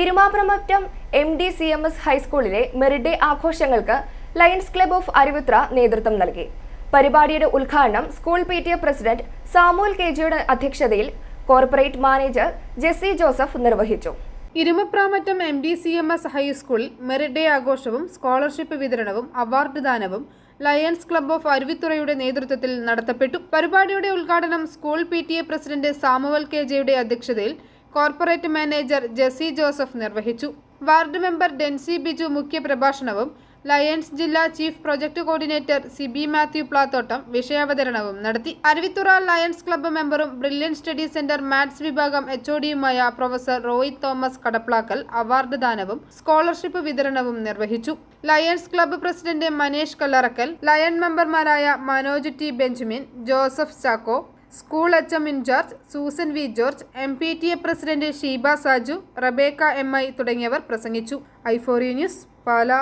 Erumapramattam M D C M S ഹൈസ്കൂളിലെ merit day ആഘോഷങ്ങൾക്ക് Lions club of Aruvithura നേതൃത്വം നൽകി. പരിപാടിയുടെ ഉദ്ഘാടനം school P T A president Samuel K ജിയുടെ അധ്യക്ഷതയിൽ കോർപ്പറേറ്റ് മാനേജർ ജെസ്സി ജോസഫ് നിർവഹിച്ചു. Erumapramattam M D C M S ഹൈസ്കൂളിൽ മെറിറ്റ് ഡേ ആഘോഷവും സ്കോളർഷിപ്പ് വിതരണവും അവാർഡ് ദാനവും ലയൺസ് ക്ലബ് ഓഫ് അരുവിത്തുറയുടെ നേതൃത്വത്തിൽ നടത്തപ്പെട്ടു. പരിപാടിയുടെ ഉദ്ഘാടനം school P president Samuel K ജെയുടെ അധ്യക്ഷതയിൽ കോർപ്പറേറ്റ് മാനേജർ ജെസി ജോസഫ് നിർവഹിച്ചു. വാർഡ് മെമ്പർ ഡെൻസി ബിജു മുഖ്യപ്രഭാഷണവും ലയൺസ് ജില്ലാ chief project coordinator Siby Mathew Plathottam വിഷയാവതരണവും നടത്തി. അരുവിത്തുറ ലയൺസ് ക്ലബ്ബ് മെമ്പറും ബ്രില്യൻ സ്റ്റഡി സെന്റർ മാത്സ് വിഭാഗം എച്ച്ഒഡിയുമായ professor Rohit Thomas Kadaplackal award ദാനവും scholarship വിതരണവും നിർവഹിച്ചു. Lions club president Manesh Kallarackal Lion മെമ്പർമാരായ Manoj T Benjamin Joseph Chacko school H M in charge Susan V George M P T A president Sheeba Saju Rebecca M I തുടങ്ങിയവർ പ്രസംഗിച്ചു. ഐഫോറി news Pala.